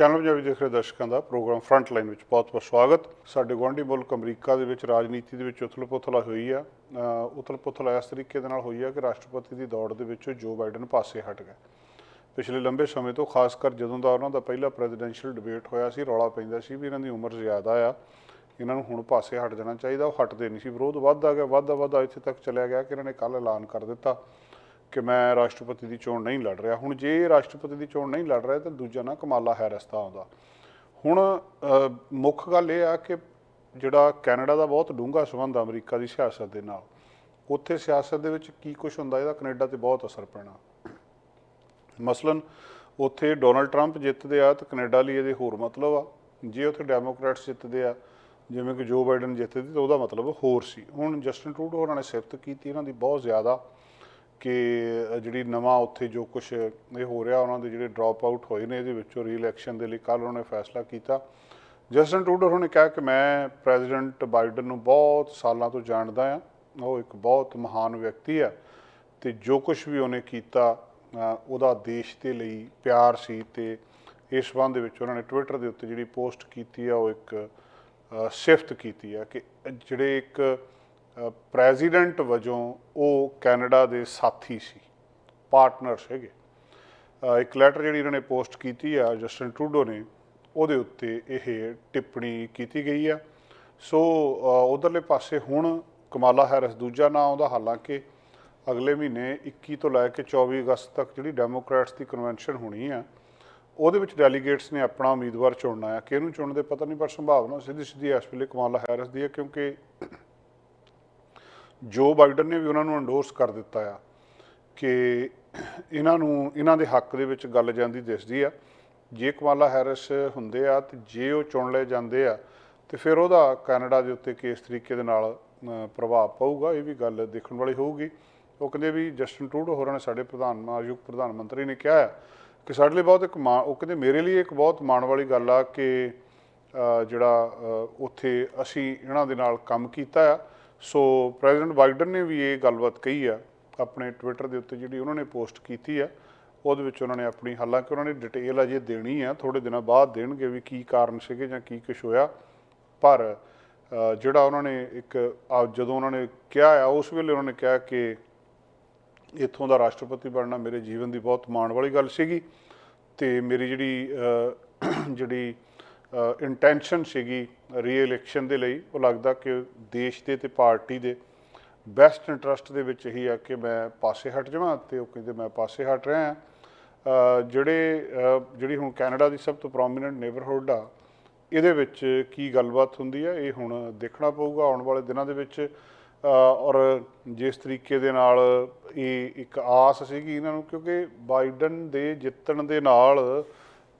Channel Punjabi ਦੇਖ ਰਹੇ ਦਰਸ਼ਕਾਂ ਦਾ ਪ੍ਰੋਗਰਾਮ ਫਰੰਟ ਲਾਈਨ ਵਿੱਚ ਬਹੁਤ-ਬਹੁਤ ਸਵਾਗਤ। ਸਾਡੇ ਗੁਆਂਢੀ ਮੁਲਕ ਅਮਰੀਕਾ ਦੇ ਵਿੱਚ, ਰਾਜਨੀਤੀ ਦੇ ਵਿੱਚ ਉਥਲ-ਪੁਥਲ ਹੋਈ ਆ। ਉਥਲ-ਪੁਥਲ ਇਸ ਤਰੀਕੇ ਦੇ ਨਾਲ ਹੋਈ ਆ ਕਿ ਰਾਸ਼ਟਰਪਤੀ ਦੀ ਦੌੜ ਦੇ ਵਿੱਚ ਜੋ ਬਾਈਡਨ ਪਾਸੇ ਹਟ ਗਏ। ਪਿਛਲੇ ਲੰਬੇ ਸਮੇਂ ਤੋਂ ਖਾਸ ਕਰ ਜਦੋਂ ਦਾ ਉਹਨਾਂ ਦਾ ਪਹਿਲਾ ਪ੍ਰੈਜ਼ੀਡੈਂਸ਼ੀਅਲ ਡਿਬੇਟ ਹੋਇਆ ਸੀ, ਰੌਲਾ ਪੈਂਦਾ ਸੀ ਵੀ ਇਹਨਾਂ ਦੀ ਉਮਰ ਜ਼ਿਆਦਾ ਆ, ਇਹਨਾਂ ਨੂੰ ਹੁਣ ਪਾਸੇ ਹਟ ਜਾਣਾ ਚਾਹੀਦਾ, ਉਹ ਹਟਦੇ ਨਹੀਂ ਸੀ। ਵਿਰੋਧ ਵੱਧਦਾ ਗਿਆ ਵੱਧਦਾ ਵੱਧਦਾ ਇੱਥੇ ਤੱਕ ਚਲਿਆ ਗਿਆ ਕਿ ਇਹਨਾਂ ਨੇ ਕੱਲ ਐਲਾਨ ਕਰ ਦਿੱਤਾ। ਕਿ ਮੈਂ ਰਾਸ਼ਟਰਪਤੀ ਦੀ ਚੋਣ ਨਹੀਂ ਲੜ ਰਿਹਾ। ਹੁਣ ਜੇ ਰਾਸ਼ਟਰਪਤੀ ਦੀ ਚੋਣ ਨਹੀਂ ਲੜ ਰਿਹਾ, ਤਾਂ ਦੂਜਾ ਨਾ ਕਮਾਲਾ ਹੈਰਿਸ ਦਾ ਆਉਂਦਾ। ਹੁਣ ਮੁੱਖ ਗੱਲ ਇਹ ਆ ਕਿ ਜਿਹੜਾ ਕੈਨੇਡਾ ਦਾ ਬਹੁਤ ਡੂੰਘਾ ਸੰਬੰਧ ਆ ਅਮਰੀਕਾ ਦੀ ਸਿਆਸਤ ਦੇ ਨਾਲ, ਉੱਥੇ ਸਿਆਸਤ ਦੇ ਵਿੱਚ ਕੀ ਕੁਝ ਹੁੰਦਾ, ਇਹਦਾ ਕੈਨੇਡਾ ਤੇ ਬਹੁਤ ਅਸਰ ਪੈਣਾ। ਮਸਲਨ, ਉੱਥੇ ਡੋਨਲਡ ਟਰੰਪ ਜਿੱਤਦੇ ਆ, ਤਾਂ ਕੈਨੇਡਾ ਲਈ ਇਹਦੇ ਹੋਰ ਮਤਲਬ ਆ। ਜੇ ਉੱਥੇ ਡੈਮੋਕ੍ਰੈਟਸ ਜਿੱਤਦੇ ਆ, ਜਿਵੇਂ ਕਿ ਜੋ ਬਾਈਡਨ ਜਿੱਤਦੇ, ਤਾਂ ਉਹਦਾ ਮਤਲਬ ਹੋਰ ਸੀ। ਹੁਣ ਜਸਟਿਨ ਟਰੂਡੋ ਹੋਰਾਂ ਨੇ ਸਿਫਤ ਕੀਤੀ, ਇਹਨਾਂ ਦੀ ਬਹੁਤ ਜ਼ਿਆਦਾ ਕਿ ਜਿਹੜੀ ਨਵਾਂ ਉੱਥੇ ਜੋ ਕੁਝ ਇਹ ਹੋ ਰਿਹਾ, ਉਹਨਾਂ ਦੇ ਜਿਹੜੇ ਡ੍ਰੌਪ ਆਊਟ ਹੋਏ ਨੇ, ਇਹਦੇ ਵਿੱਚੋਂ ਰੀ-ਇਲੈਕਸ਼ਨ ਦੇ ਲਈ ਕੱਲ ਨੇ ਫੈਸਲਾ ਕੀਤਾ। ਜਸਟਨ ਟਰੂਡੋ ਹੋਰਾਂ ਨੇ ਕਿਹਾ ਕਿ ਮੈਂ ਪ੍ਰੈਜ਼ੀਡੈਂਟ ਬਾਈਡਨ ਨੂੰ ਬਹੁਤ ਸਾਲਾਂ ਤੋਂ ਜਾਣਦਾ ਆ ਉਹ ਇੱਕ ਬਹੁਤ ਮਹਾਨ ਵਿਅਕਤੀ ਆ ਤੇ ਜੋ ਕੁਝ ਵੀ ਉਹਨੇ ਕੀਤਾ ਉਹਦਾ ਦੇਸ਼ ਦੇ ਲਈ ਪਿਆਰ ਸੀ ਤੇ ਇਸ ਸੰਬੰਧ ਦੇ ਵਿੱਚ ਉਹਨਾਂ ਨੇ ਟਵਿੱਟਰ ਦੇ ਉੱਤੇ ਜਿਹੜੀ ਪੋਸਟ ਕੀਤੀ ਆ, ਉਹ ਇੱਕ ਸਿਫਤ ਕੀਤੀ ਆ ਕਿ ਜਿਹੜੇ ਇੱਕ ਪ੍ਰੈਜ਼ੀਡੈਂਟ ਵਜੋਂ ਉਹ ਕੈਨੇਡਾ ਦੇ ਸਾਥੀ ਸੀ ਪਾਰਟਨਰ ਸੀਗੇ ਇੱਕ ਲੈਟਰ ਜਿਹੜੀ ਇਹਨਾਂ ਨੇ ਪੋਸਟ ਕੀਤੀ ਆ, ਜਸਟਨ ਟਰੂਡੋ ਨੇ, ਉਹਦੇ ਉੱਤੇ ਇਹ ਟਿੱਪਣੀ ਕੀਤੀ ਗਈ ਆ। ਸੋ ਉਧਰਲੇ ਪਾਸੇ ਹੁਣ ਕਮਾਲਾ ਹੈਰਿਸ ਦੂਜਾ ਨਾਂ ਆਉਂਦਾ, ਹਾਲਾਂਕਿ ਅਗਲੇ ਮਹੀਨੇ 21 ਤੋਂ ਲੈ ਕੇ 24 ਅਗਸਤ ਤੱਕ ਜਿਹੜੀ ਡੈਮੋਕ੍ਰੈਟਸ ਦੀ ਕਨਵੈਨਸ਼ਨ ਹੋਣੀ ਆ, ਉਹਦੇ ਵਿੱਚ ਡੈਲੀਗੇਟਸ ਨੇ ਆਪਣਾ ਉਮੀਦਵਾਰ ਚੁਣਨਾ ਆ। ਕਿਹਨੂੰ ਚੁਣਨ ਦੇ ਪਤਾ ਨਹੀਂ, ਪਰ ਸੰਭਾਵਨਾ ਸਿੱਧੀ ਸਿੱਧੀ ਇਸ ਵੇਲੇ ਕਮਾਲਾ ਹੈਰਿਸ ਦੀ ਹੈ ਕਿਉਂਕਿ ਜੋ ਬਾਈਡਨ ਨੇ ਵੀ ਉਹਨਾਂ ਨੂੰ ਐਂਡੋਰਸ ਕਰ ਦਿੱਤਾ ਆ ਕਿ ਇਹਨਾਂ ਨੂੰ, ਇਹਨਾਂ ਦੇ ਹੱਕ ਦੇ ਵਿੱਚ ਗੱਲ ਜਾਂਦੀ ਦਿਸਦੀ ਆ। ਜੇ ਕਮਾਲਾ ਹੈਰਿਸ ਹੁੰਦੇ ਆ ਤੇ ਜੇ ਉਹ ਚੁਣ ਲਏ ਜਾਂਦੇ ਆ ਤੇ ਫਿਰ ਉਹਦਾ ਕੈਨੇਡਾ ਦੇ ਉੱਤੇ ਕਿਸ ਤਰੀਕੇ ਦੇ ਨਾਲ ਪ੍ਰਭਾਵ ਪਊਗਾ, ਇਹ ਵੀ ਗੱਲ ਦੇਖਣ ਵਾਲੀ ਹੋਊਗੀ। ਉਹ ਕਹਿੰਦੇ ਵੀ ਜਸਟਨ ਟਰੂਡੋ ਹੋਰਾਂ ਨੇ ਸਾਡੇ ਪ੍ਰਧਾਨ ਮਾਨਯੋਗ ਪ੍ਰਧਾਨ ਮੰਤਰੀ ਨੇ ਕਿਹਾ ਹੈ ਕਿ ਸਾਡੇ ਲਈ ਬਹੁਤ ਇੱਕ ਮਾਣ ਉਹ ਕਹਿੰਦੇ ਮੇਰੇ ਲਈ ਇੱਕ ਬਹੁਤ ਮਾਣ ਵਾਲੀ ਗੱਲ ਆ ਕਿ ਜਿਹੜਾ ਉੱਥੇ ਅਸੀਂ ਇਹਨਾਂ ਦੇ ਨਾਲ ਕੰਮ ਕੀਤਾ ਆ ਸੋ ਪ੍ਰੈਜ਼ੀਡੈਂਟ ਬਾਈਡਨ ਨੇ ਵੀ ਇਹ ਗੱਲਬਾਤ ਕਹੀ ਆ, ਆਪਣੇ ਟਵਿੱਟਰ ਦੇ ਉੱਤੇ ਜਿਹੜੀ ਉਹਨਾਂ ਨੇ ਪੋਸਟ ਕੀਤੀ ਆ, ਉਹਦੇ ਵਿੱਚ ਉਹਨਾਂ ਨੇ ਆਪਣੀ ਹਾਲਾਂਕਿ ਉਹਨਾਂ ਨੇ ਡਿਟੇਲ ਅਜੇ ਦੇਣੀ ਆ ਥੋੜੇ ਦਿਨਾਂ ਬਾਅਦ ਦੇਣਗੇ ਵੀ ਕੀ ਕਾਰਨ ਸੀਗੇ ਜਾਂ ਕੀ ਕੁਝ ਹੋਇਆ, ਪਰ ਜਿਹੜਾ ਉਹਨਾਂ ਨੇ ਇੱਕ ਜਦੋਂ ਉਹਨਾਂ ਨੇ ਕਿਹਾ ਆ, ਉਸ ਵੇਲੇ ਉਹਨਾਂ ਨੇ ਕਿਹਾ ਕਿ ਇੱਥੋਂ ਦਾ ਰਾਸ਼ਟਰਪਤੀ ਬਣਨਾ ਮੇਰੇ ਜੀਵਨ ਦੀ ਬਹੁਤ ਮਾਣ ਵਾਲੀ ਗੱਲ ਸੀਗੀ ਤੇ ਮੇਰੀ ਜਿਹੜੀ ਜਿਹੜੀ ਇੰਟੈਂਸ਼ਨ ਸੀਗੀ ਰੀ-ਇਲੈਕਸ਼ਨ ਦੇ ਲਈ। ਉਹ ਲੱਗਦਾ ਕਿ ਦੇਸ਼ ਦੇ ਤੇ ਪਾਰਟੀ ਦੇ ਬੈਸਟ ਇੰਟਰਸਟ ਦੇ ਵਿੱਚ ਇਹੀ ਆ ਕਿ ਮੈਂ ਪਾਸੇ ਹਟ ਜਾਵਾਂ ਤੇ ਉਹ ਕਹਿੰਦੇ ਮੈਂ ਪਾਸੇ ਹਟ ਰਿਹਾ ਹਾਂ। ਜਿਹੜੇ ਜਿਹੜੀ ਹੁਣ ਕੈਨੇਡਾ ਦੀ ਸਭ ਤੋਂ ਪ੍ਰੋਮਿਨੈਂਟ ਨੇਬਰਹੁੱਡ ਆ, ਇਹਦੇ ਵਿੱਚ ਕੀ ਗੱਲਬਾਤ ਹੁੰਦੀ ਹੈ ਇਹ ਹੁਣ ਦੇਖਣਾ ਪਊਗਾ ਆਉਣ ਵਾਲੇ ਦਿਨਾਂ ਦੇ ਵਿੱਚ। ਔਰ ਜਿਸ ਤਰੀਕੇ ਦੇ ਨਾਲ ਇਹ ਇੱਕ ਆਸ ਸੀਗੀ ਇਹਨਾਂ ਨੂੰ, ਕਿਉਂਕਿ ਬਾਈਡਨ ਦੇ ਜਿੱਤਣ ਦੇ ਨਾਲ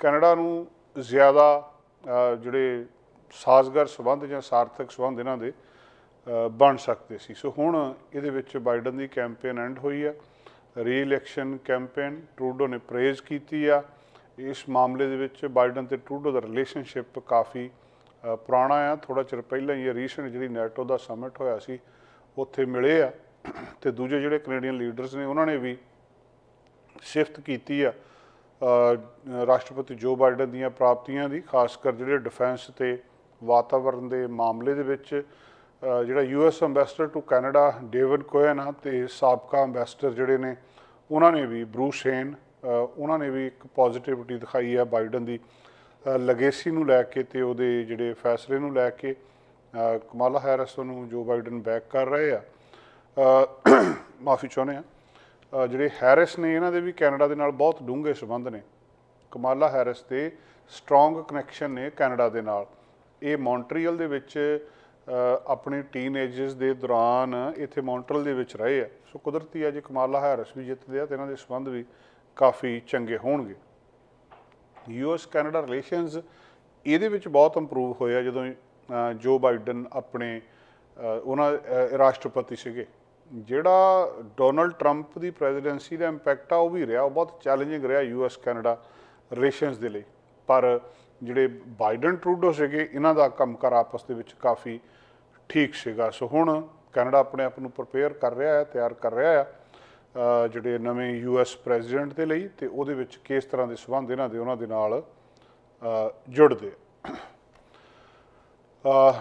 ਕੈਨੇਡਾ ਨੂੰ ਜ਼ਿਆਦਾ ਜਿਹੜੇ ਸਾਜ਼ਗਰ ਸਬੰਧ ਜਾਂ ਸਾਰਥਕ ਸਬੰਧ ਇਹਨਾਂ ਦੇ ਬਣ ਸਕਦੇ ਸੀ। ਸੋ ਹੁਣ ਇਹਦੇ ਵਿੱਚ ਬਾਈਡਨ ਦੀ ਕੈਂਪੇਨ ਐਂਡ ਹੋਈ ਆ। ਰੀ-ਇਲੈਕਸ਼ਨ ਕੈਂਪੇਨ, ਟਰੂਡੋ ਨੇ ਪ੍ਰੇਜ਼ ਕੀਤੀ ਆ। ਇਸ ਮਾਮਲੇ ਦੇ ਵਿੱਚ ਬਾਈਡਨ ਤੇ ਟਰੂਡੋ ਦਾ ਰਿਲੇਸ਼ਨਸ਼ਿਪ ਕਾਫੀ ਪੁਰਾਣਾ ਆ। ਥੋੜਾ ਚਿਰ ਪਹਿਲਾਂ ਹੀ ਇਹ ਰੀਸੈਂਟ ਜਿਹੜੀ ਨੈਟੋ ਦਾ ਸਮਿਟ ਹੋਇਆ ਸੀ, ਉੱਥੇ ਮਿਲੇ ਆ। ਤੇ ਦੂਜੇ ਜਿਹੜੇ ਕੈਨੇਡੀਅਨ ਲੀਡਰਸ ਨੇ, ਉਹਨਾਂ ਨੇ ਵੀ ਸਿਫਤ ਕੀਤੀ ਆ। ਰਾਸ਼ਟਰਪਤੀ ਜੋ ਬਾਈਡਨ ਦੀਆਂ ਪ੍ਰਾਪਤੀਆਂ ਦੀ ਖਾਸ ਕਰ ਜਿਹੜੇ ਡਿਫੈਂਸ ਤੇ ਵਾਤਾਵਰਣ ਦੇ ਮਾਮਲੇ ਦੇ ਵਿੱਚ ਅ, ਜਿਹੜਾ US ambassador to Canada David Cohen ਆ ਤੇ ਸਾਬਕਾ ਐਮਬੈਸਡਰ ਜਿਹੜੇ ਨੇ ਉਹਨਾਂ ਨੇ ਵੀ ਬਰੂਸ ਹੇਨ ਉਹਨਾਂ ਨੇ ਵੀ ਇੱਕ ਪੋਜ਼ਿਟਿਵਿਟੀ ਦਿਖਾਈ ਆ ਬਾਈਡਨ ਦੀ ਲੈਗੇਸੀ ਨੂੰ ਲੈ ਕੇ ਤੇ ਉਹਦੇ ਜਿਹੜੇ ਫੈਸਲੇ ਨੂੰ ਲੈ ਕੇ ਕਮਾਲਾ ਹੈਰਿਸ ਨੂੰ ਜੋ ਬਾਈਡਨ ਬੈਕ ਕਰ ਰਹੇ ਆ। ਮਾਫੀ ਚਾਹੁੰਦੇ ਆ। ਜਿਹੜੇ ਹੈਰਿਸ ਨੇ ਇਹਨਾਂ ਦੇ ਵੀ ਕੈਨੇਡਾ ਦੇ ਨਾਲ ਬਹੁਤ ਡੂੰਘੇ ਸੰਬੰਧ ਨੇ। ਕਮਾਲਾ ਹੈਰਿਸ ਦੇ ਸਟਰੋਂਗ ਕਨੈਕਸ਼ਨ ਨੇ ਕੈਨੇਡਾ ਦੇ ਨਾਲ। ਇਹ ਮੌਂਟਰੀਅਲ ਦੇ ਵਿੱਚ ਅ, ਆਪਣੀ ਟੀਨੇਜਰਸ ਦੇ ਦੌਰਾਨ ਇੱਥੇ ਮੌਂਟਰੀਅਲ ਦੇ ਵਿੱਚ ਰਹੇ ਆ। ਸੋ ਕੁਦਰਤੀ ਆ ਜੇ ਕਮਾਲਾ ਹੈਰਿਸ ਵੀ ਜਿੱਤਦੇ ਆ ਤੇ ਇਹਨਾਂ ਦੇ ਸੰਬੰਧ ਵੀ ਕਾਫੀ ਚੰਗੇ ਹੋਣਗੇ। ਯੂਐਸ ਕੈਨੇਡਾ ਰਿਲੇਸ਼ਨਸ ਇਹਦੇ ਵਿੱਚ ਬਹੁਤ ਇੰਪਰੂਵ ਹੋਇਆ ਜਦੋਂ ਜੋ ਬਾਈਡਨ ਆਪਣੇ ਉਹਨਾਂ ਰਾਸ਼ਟਰਪਤੀ ਸੀਗੇ। ਜਿਹੜਾ ਡੋਨਲਡ ਟਰੰਪ ਦੀ ਪ੍ਰੈਜ਼ੀਡੈਂਸੀ ਦਾ ਇੰਪੈਕਟ ਆ ਉਹ ਵੀ ਰਿਹਾ ਉਹ ਬਹੁਤ ਚੈਲੰਜਿੰਗ ਰਿਹਾ ਯੂਐਸ ਕੈਨੇਡਾ ਰਿਲੇਸ਼ਨਸ ਦੇ ਲਈ। ਪਰ ਜਿਹੜੇ ਬਾਈਡਨ ਟਰੂਡੋ ਸੀਗੇ ਇਹਨਾਂ ਦਾ ਕੰਮਕਾਰ ਆਪਸ ਦੇ ਵਿੱਚ ਕਾਫੀ ਠੀਕ ਸੀਗਾ। ਸੋ ਹੁਣ ਕੈਨੇਡਾ ਆਪਣੇ ਆਪ ਨੂੰ ਪ੍ਰਪੇਅਰ ਕਰ ਰਿਹਾ ਹੈ ਤਿਆਰ ਕਰ ਰਿਹਾ ਹੈ ਜਿਹੜੇ ਨਵੇਂ ਯੂਐਸ ਪ੍ਰੈਜ਼ੀਡੈਂਟ ਦੇ ਲਈ ਤੇ ਉਹਦੇ ਵਿੱਚ ਕਿਸ ਤਰ੍ਹਾਂ ਦੇ ਸਬੰਧ ਇਹਨਾਂ ਦੇ ਉਹਨਾਂ ਦੇ ਨਾਲ ਜੁੜਦੇ ਆ। ਅ,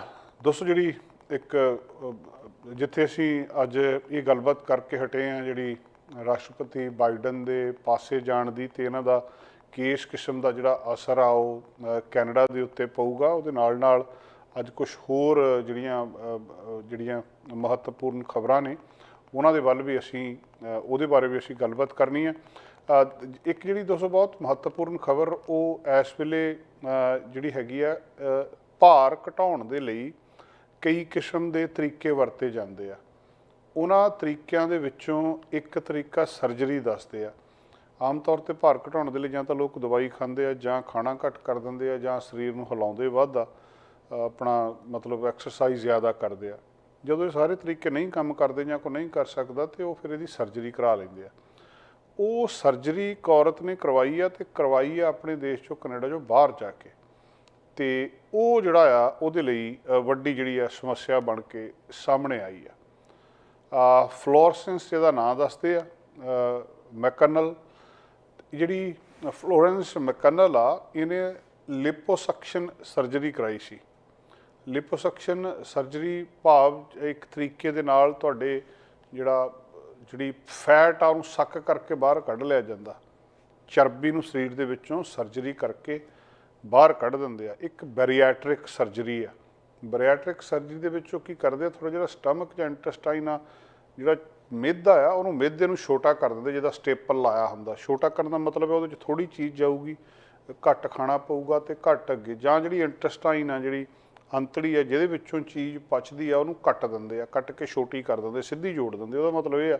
ਦੋਸਤੋ ਜਿਹੜੀ ਇੱਕ ਜਿੱਥੇ ਅਸੀਂ ਅੱਜ ਇਹ ਗੱਲਬਾਤ ਕਰਕੇ ਹਟੇ ਆ ਜਿਹੜੀ ਰਾਸ਼ਟਰਪਤੀ ਬਾਈਡਨ ਦੇ ਪਾਸੇ ਜਾਣ ਦੀ ਤੇ ਇਹਨਾਂ ਦਾ ਕੇਸ ਕਿਸਮ ਦਾ ਜਿਹੜਾ ਅਸਰ ਆ, ਉਹ ਕੈਨੇਡਾ ਦੇ ਉੱਤੇ ਪਊਗਾ। ਉਹਦੇ ਨਾਲ ਨਾਲ ਅੱਜ ਕੁਝ ਹੋਰ ਜਿਹੜੀਆਂ ਜਿਹੜੀਆਂ ਮਹੱਤਵਪੂਰਨ ਖਬਰਾਂ ਨੇ, ਉਹਨਾਂ ਦੇ ਵੱਲ ਵੀ ਅਸੀਂ ਉਹਦੇ ਬਾਰੇ ਵੀ ਅਸੀਂ ਗੱਲਬਾਤ ਕਰਨੀ ਹੈ। ਇੱਕ ਜਿਹੜੀ ਦੋਸਤੋ ਬਹੁਤ ਮਹੱਤਵਪੂਰਨ ਖਬਰ, ਉਹ ਇਸ ਵੇਲੇ ਜਿਹੜੀ ਹੈਗੀ ਆ ਭਾਰ ਘਟਾਉਣ ਦੇ ਲਈ ਕਈ ਕਿਸਮ ਦੇ ਤਰੀਕੇ ਵਰਤੇ ਜਾਂਦੇ ਆ। ਉਹਨਾਂ ਤਰੀਕਿਆਂ ਦੇ ਵਿੱਚੋਂ ਇੱਕ ਤਰੀਕਾ ਸਰਜਰੀ ਦੱਸਦੇ ਆ। ਆਮ ਤੌਰ ਤੇ ਭਾਰ ਘਟਾਉਣ ਦੇ ਲਈ ਜਾਂ ਤਾਂ ਲੋਕ ਦਵਾਈ ਖਾਂਦੇ ਆ ਜਾਂ ਖਾਣਾ ਘੱਟ ਕਰ ਦਿੰਦੇ ਆ ਜਾਂ ਸਰੀਰ ਨੂੰ ਹਿਲਾਉਂਦੇ ਵੱਧ ਆਪਣਾ ਮਤਲਬ ਐਕਸਰਸਾਈਜ਼ ਜ਼ਿਆਦਾ ਕਰਦੇ ਆ। ਜਦੋਂ ਇਹ ਸਾਰੇ ਤਰੀਕੇ ਨਹੀਂ ਕੰਮ ਕਰਦੇ ਜਾਂ ਕੋਈ ਨਹੀਂ ਕਰ ਸਕਦਾ ਤੇ ਉਹ ਫਿਰ ਇਹਦੀ ਸਰਜਰੀ ਕਰਾ ਲੈਂਦੇ ਆ। ਉਹ ਸਰਜਰੀ ਇੱਕ ਔਰਤ ਨੇ ਕਰਵਾਈ ਆ ਤੇ ਕਰਵਾਈ ਆ ਆਪਣੇ ਦੇਸ਼ ਚੋਂ ਕੈਨੇਡਾ ਚੋਂ ਬਾਹਰ ਜਾ ਕੇ। ਤੇ ਉਹ ਜਿਹੜਾ ਆ, ਉਹਦੇ ਲਈ ਵੱਡੀ ਜਿਹੜੀ ਆ ਸਮੱਸਿਆ ਬਣ ਕੇ ਸਾਹਮਣੇ ਆਈ ਆ। ਆ ਫਲੋਰਸੈਂਸ ਇਹਦਾ ਨਾਂ ਦੱਸਦੇ ਆ ਮੈਕਨਲ, ਜਿਹੜੀ ਫਲੋਰੈਂਸ ਮੈਕਨਲ ਆ, ਇਹਨੇ ਲਿਪੋਸਕਸ਼ਨ ਸਰਜਰੀ ਕਰਾਈ ਸੀ। ਲਿਪੋਸਕਸ਼ਨ ਸਰਜਰੀ ਭਾਵ ਇੱਕ ਤਰੀਕੇ ਦੇ ਨਾਲ ਤੁਹਾਡੇ ਜਿਹੜਾ, ਜਿਹੜੀ ਫੈਟ ਆ, ਉਹਨੂੰ ਸੱਕ ਕਰਕੇ ਬਾਹਰ ਕੱਢ ਲਿਆ ਜਾਂਦਾ। ਚਰਬੀ ਨੂੰ ਸਰੀਰ ਦੇ ਵਿੱਚੋਂ ਸਰਜਰੀ ਕਰਕੇ ਬਾਹਰ ਕੱਢ ਦਿੰਦੇ ਆ। ਇੱਕ ਬੈਰੀਐਟ੍ਰਿਕ ਸਰਜਰੀ ਆ। ਬੈਰੀਐਟ੍ਰਿਕ ਸਰਜਰੀ ਦੇ ਵਿੱਚ ਉਹ ਕੀ ਕਰਦੇ ਆ? ਥੋੜਾ ਜਿਹੜਾ ਸਟਮਕ ਜਾਂ ਇੰਟੈਸਟਾਈਨ ਆ ਜਿਹੜਾ ਮਿੱਧ ਆ, ਉਹਨੂੰ ਮਿੱਧ ਨੂੰ ਛੋਟਾ ਕਰ ਦਿੰਦੇ ਜਿਹਦਾ ਸਟੇਪਲ ਲਾਇਆ ਹੁੰਦਾ। ਛੋਟਾ ਕਰਨ ਦਾ ਮਤਲਬ ਹੈ ਉਹਦੇ ਚ ਥੋੜੀ ਚੀਜ਼ ਜਾਊਗੀ, ਘੱਟ ਖਾਣਾ ਪਊਗਾ ਤੇ ਘੱਟ ਅੱਗੇ। ਜਾਂ ਜਿਹੜੀ ਇੰਟੈਸਟਾਈਨ ਆ, ਜਿਹੜੀ ਅੰਤੜੀ ਆ, ਜਿਹਦੇ ਵਿੱਚੋਂ ਚੀਜ਼ ਪਚਦੀ ਆ, ਉਹਨੂੰ ਕੱਟ ਦਿੰਦੇ ਆ। ਕੱਟ ਕੇ ਛੋਟੀ ਕਰ ਦਿੰਦੇ ਸਿੱਧੀ ਜੋੜ ਦਿੰਦੇ ਉਹਦਾ ਮਤਲਬ ਇਹ ਆ,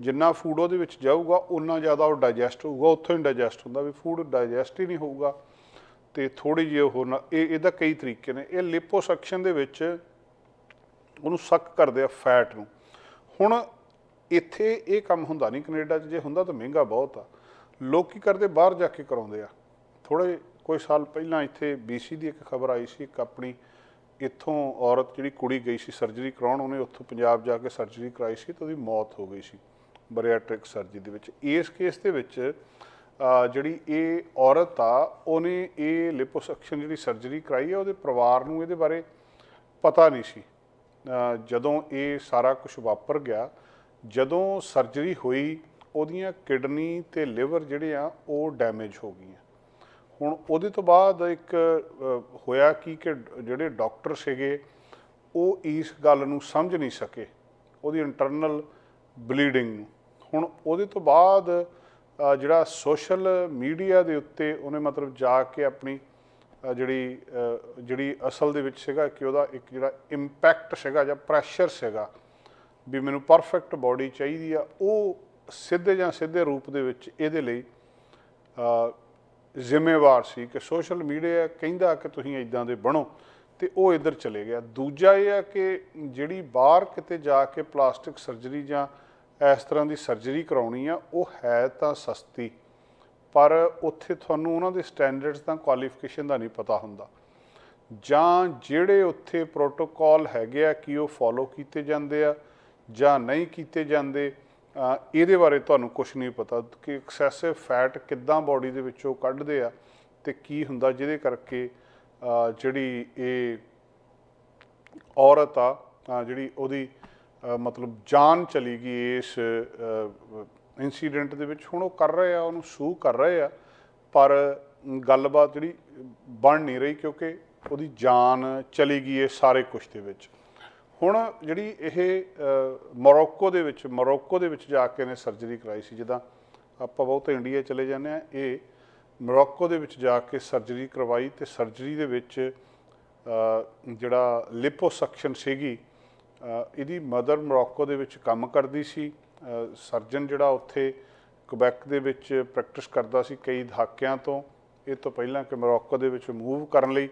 ਜਿੰਨਾ ਫੂਡ ਉਹਦੇ ਵਿੱਚ ਜਾਊਗਾ ਉਨਾ ਜ਼ਿਆਦਾ ਉਹ ਡਾਈਜੈਸਟ ਹੋਊਗਾ। ਉੱਥੋਂ ਹੀ ਡਾਈਜੈਸਟ ਹੁੰਦਾ ਵੀ ਫੂਡ ਡਾਈਜੈਸਟ ਹੀ ਨਹੀਂ ਹੋਊਗਾ। ਤੇ ਥੋੜੀ ਜਿਹੀ ਉਹ ਇਹ ਇਹਦਾ ਕਈ ਤਰੀਕੇ ਨੇ। ਇਹ ਲਿਪੋਸਕਸ਼ਨ ਦੇ ਵਿੱਚ ਉਹਨੂੰ ਸੱਕ ਕਰਦੇ ਆ ਫੈਟ ਨੂੰ। ਹੁਣ ਇੱਥੇ ਇਹ ਕੰਮ ਹੁੰਦਾ ਨਹੀਂ ਕੈਨੇਡਾ 'ਚ। ਜੇ ਹੁੰਦਾ ਤਾਂ ਮਹਿੰਗਾ ਬਹੁਤ ਆ। ਲੋਕ ਕੀ ਕਰਦੇ? ਬਾਹਰ ਜਾ ਕੇ ਕਰਾਉਂਦੇ ਆ। ਥੋੜੇ ਕੋਈ ਸਾਲ ਪਹਿਲਾਂ ਇੱਥੇ ਬੀਸੀ ਦੀ ਇੱਕ ਖਬਰ ਆਈ ਸੀ, ਇੱਕ ਆਪਣੀ ਇੱਥੋਂ ਔਰਤ ਜਿਹੜੀ ਕੁੜੀ ਗਈ ਸੀ ਸਰਜਰੀ ਕਰਾਉਣ, ਉਹਨੇ ਉੱਥੋਂ ਪੰਜਾਬ ਜਾ ਕੇ ਸਰਜਰੀ ਕਰਾਈ ਸੀ ਤੇ ਉਹਦੀ ਮੌਤ ਹੋ ਗਈ ਸੀ। ਬਰੀਆਟ੍ਰਿਕ ਸਰਜਰੀ ਦੇ ਵਿੱਚ। ਇਸ ਕੇਸ ਦੇ ਵਿੱਚ ਜਿਹੜੀ ਇਹ ਔਰਤ ਆ, ਉਹਨੇ ਇਹ ਲਿਪੋਸਕਸ਼ਨ ਜਿਹੜੀ ਸਰਜਰੀ ਕਰਾਈ ਹੈ ਉਹਦੇ ਪਰਿਵਾਰ ਨੂੰ ਇਹਦੇ ਬਾਰੇ ਪਤਾ ਨਹੀਂ ਸੀ। ਜਦੋਂ ਇਹ ਸਾਰਾ ਕੁਝ ਵਾਪਰ ਗਿਆ, ਜਦੋਂ ਸਰਜਰੀ ਹੋਈ, ਉਹਦੀਆਂ ਕਿਡਨੀ ਤੇ ਲਿਵਰ ਜਿਹੜੇ ਆ, ਉਹ ਡੈਮੇਜ ਹੋ ਗਈਆਂ। ਹੁਣ ਉਹਦੇ ਤੋਂ ਬਾਅਦ ਇੱਕ ਹੋਇਆ ਕੀ ਕਿ ਜਿਹੜੇ ਡਾਕਟਰ ਸੀਗੇ, ਉਹ ਇਸ ਗੱਲ ਨੂੰ ਸਮਝ ਨਹੀਂ ਸਕੇ, ਉਹਦੀ ਇੰਟਰਨਲ ਬਲੀਡਿੰਗ ਨੂੰ। ਹੁਣ ਉਹਦੇ ਤੋਂ ਬਾਅਦ ਜਿਹੜਾ ਸੋਸ਼ਲ ਮੀਡੀਆ ਦੇ ਉੱਤੇ ਉਹਨੇ ਮਤਲਬ ਜਾ ਕੇ ਆਪਣੀ ਜਿਹੜੀ ਜਿਹੜੀ ਅਸਲ ਦੇ ਵਿੱਚ ਸੀਗਾ ਕਿ ਉਹਦਾ ਇੱਕ ਜਿਹੜਾ ਇੰਪੈਕਟ ਸੀਗਾ ਜਾਂ ਪ੍ਰੈਸ਼ਰ ਸੀਗਾ ਵੀ ਮੈਨੂੰ ਪਰਫੈਕਟ ਬਾਡੀ ਚਾਹੀਦੀ ਆ, ਉਹ ਸਿੱਧੇ ਜਾਂ ਸਿੱਧੇ ਰੂਪ ਦੇ ਵਿੱਚ ਇਹਦੇ ਲਈ ਜ਼ਿੰਮੇਵਾਰ ਸੀ ਕਿ ਸੋਸ਼ਲ ਮੀਡੀਆ ਕਹਿੰਦਾ ਕਿ ਤੁਸੀਂ ਇਦਾਂ ਦੇ ਬਣੋ ਤੇ ਉਹ ਇੱਧਰ ਚਲੇ ਗਿਆ। ਦੂਜਾ ਇਹ ਆ ਕਿ ਜਿਹੜੀ ਬਾਹਰ ਕਿਤੇ ਜਾ ਕੇ ਪਲਾਸਟਿਕ ਸਰਜਰੀ ਜਾਂ ਇਸ ਤਰ੍ਹਾਂ ਦੀ ਸਰਜਰੀ ਕਰਾਉਣੀ ਆ ਉਹ ਹੈ ਤਾਂ ਸਸਤੀ ਪਰ ਉੱਥੇ ਤੁਹਾਨੂੰ ਉਹਨਾਂ ਦੇ ਸਟੈਂਡਰਡਸ ਦਾ ਕੁਆਲੀਫਿਕੇਸ਼ਨ ਦਾ ਨਹੀਂ ਪਤਾ ਹੁੰਦਾ। ਜਾਂ ਜਿਹੜੇ ਉੱਥੇ ਪ੍ਰੋਟੋਕਾਲ ਹੈਗੇ ਆ ਕਿ ਉਹ ਫੋਲੋ ਕੀਤੇ ਜਾਂਦੇ ਆ ਜਾਂ ਨਹੀਂ ਕੀਤੇ ਜਾਂਦੇ ਇਹਦੇ ਬਾਰੇ ਤੁਹਾਨੂੰ ਕੁਝ ਨਹੀਂ ਪਤਾ ਕਿ ਐਕਸੈਸਿਵ ਫੈਟ ਕਿੱਦਾਂ ਬਾਡੀ ਦੇ ਵਿੱਚੋਂ ਕੱਢਦੇ ਆ ਤੇ ਕੀ ਹੁੰਦਾ ਜਿਹਦੇ ਕਰਕੇ ਜਿਹੜੀ ਇਹ ਔਰਤ ਆ ਅ, ਜਿਹੜੀ ਉਹਦੀ ਮਤਲਬ ਜਾਨ ਚਲੀ ਗਈ ਇਸ ਇਨਸੀਡੈਂਟ ਦੇ ਵਿੱਚ। ਹੁਣ ਉਹ ਕਰ ਰਹੇ ਆ, ਉਹਨੂੰ ਸੂ ਕਰ ਰਹੇ ਆ, ਪਰ ਗੱਲਬਾਤ ਜਿਹੜੀ ਬਣ ਨਹੀਂ ਰਹੀ ਕਿਉਂਕਿ ਉਹਦੀ ਜਾਨ ਚਲੀ ਗਈ ਇਹ ਸਾਰੇ ਕੁਝ ਦੇ ਵਿੱਚ। ਹੁਣ ਜਿਹੜੀ ਇਹ ਮੋਰੋਕੋ ਦੇ ਵਿੱਚ ਮੋਰੋਕੋ ਦੇ ਵਿੱਚ ਜਾ ਕੇ ਨੇ ਸਰਜਰੀ ਕਰਾਈ ਸੀ, ਜਿੱਦਾਂ ਆਪਾਂ ਬਹੁਤ ਇੰਡੀਆ ਚਲੇ ਜਾਂਦੇ ਆ, ਇਹ ਮੋਰੋਕੋ ਦੇ ਵਿੱਚ ਜਾ ਕੇ ਸਰਜਰੀ ਕਰਵਾਈ ਤੇ ਸਰਜਰੀ ਦੇ ਵਿੱਚ ਜਿਹੜਾ ਲਿਪੋਸਕਸ਼ਨ ਸੀਗੀ ਇਹਦੀ ਮਦਰ ਮੋਰੋਕੋ ਦੇ ਵਿੱਚ ਕੰਮ ਕਰਦੀ ਸੀ। ਸਰਜਨ ਜਿਹੜਾ ਉੱਥੇ ਕੁਬੈਕ ਦੇ ਵਿੱਚ ਪ੍ਰੈਕਟਿਸ ਕਰਦਾ ਸੀ ਕਈ ਦਹਾਕਿਆਂ ਤੋਂ। ਇਹ ਤੋਂ ਪਹਿਲਾਂ ਕਿ ਮੋਰੋਕੋ ਦੇ ਵਿੱਚ ਮੂਵ ਕਰਨ ਲਈ